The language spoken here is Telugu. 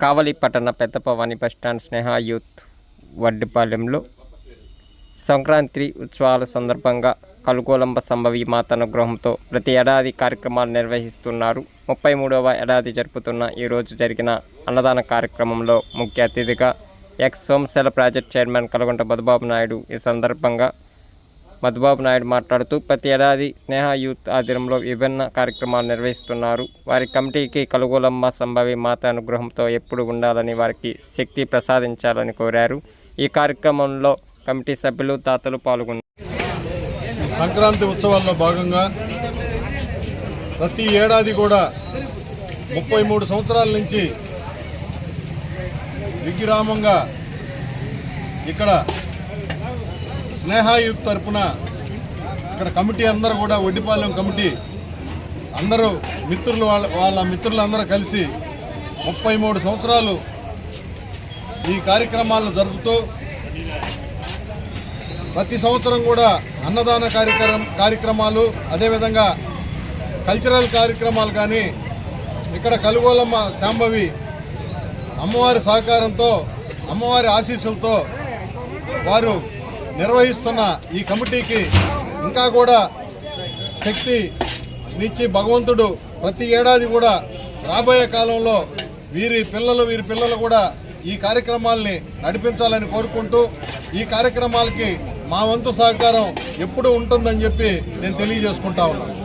కావలి పట్టణ పెద్ద Bhavani bus stand Sneha youth వడ్డిపాలెంలో Sankranti ఉత్సవాల సందర్భంగా కలుగోలంబ సంభవి మాత గృహంతో ప్రతి ఏడాది కార్యక్రమాలు నిర్వహిస్తున్నారు. ముప్పై మూడవ ఏడాది జరుపుతున్న ఈరోజు జరిగిన అన్నదాన కార్యక్రమంలో ముఖ్య అతిథిగా ex Somasila project chairman Kalagonta Badubabu Naidu ఈ సందర్భంగా మధుబాబు నాయుడు మాట్లాడుతూ ప్రతి ఏడాది స్నేహ యూత్ ఆధ్వర్యంలో విభిన్న కార్యక్రమాలు నిర్వహిస్తున్నారు. వారి కమిటీకి కలుగోలమ్మ సంభవి మాత అనుగ్రహంతో ఎప్పుడు ఉండాలని వారికి శక్తి ప్రసాదించాలని కోరారు. ఈ కార్యక్రమంలో కమిటీ సభ్యులు దాతలు పాల్గొన్నారు. సంక్రాంతి ఉత్సవాల్లో భాగంగా ప్రతి ఏడాది కూడా ముప్పై మూడు సంవత్సరాల నుంచి విగ్రామంగా ఇక్కడ స్నేహాయుత్ తరపున ఇక్కడ కమిటీ అందరూ కూడా వడ్డిపాలెం కమిటీ అందరూ మిత్రులు వాళ్ళ వాళ్ళ మిత్రులందరూ కలిసి ముప్పై మూడు సంవత్సరాలు ఈ కార్యక్రమాలను జరుపుతూ ప్రతి సంవత్సరం కూడా అన్నదాన కార్యక్రమం కార్యక్రమాలు అదేవిధంగా కల్చరల్ కార్యక్రమాలు కానీ ఇక్కడ కలుగోలమ్మ శాంభవి అమ్మవారి సహకారంతో అమ్మవారి ఆశీస్సులతో వారు నిర్వహిస్తున్న ఈ కమిటీకి ఇంకా కూడా శక్తి నిచ్చి భగవంతుడు ప్రతి ఏడాది కూడా రాబోయే కాలంలో వీరి పిల్లలు వీరి పిల్లలు కూడా ఈ కార్యక్రమాల్ని నడిపించాలని కోరుకుంటూ ఈ కార్యక్రమాలకి మా వంతు సహకారం ఎప్పుడు ఉంటుందని చెప్పి నేను తెలియజేసుకుంటా ఉన్నాను.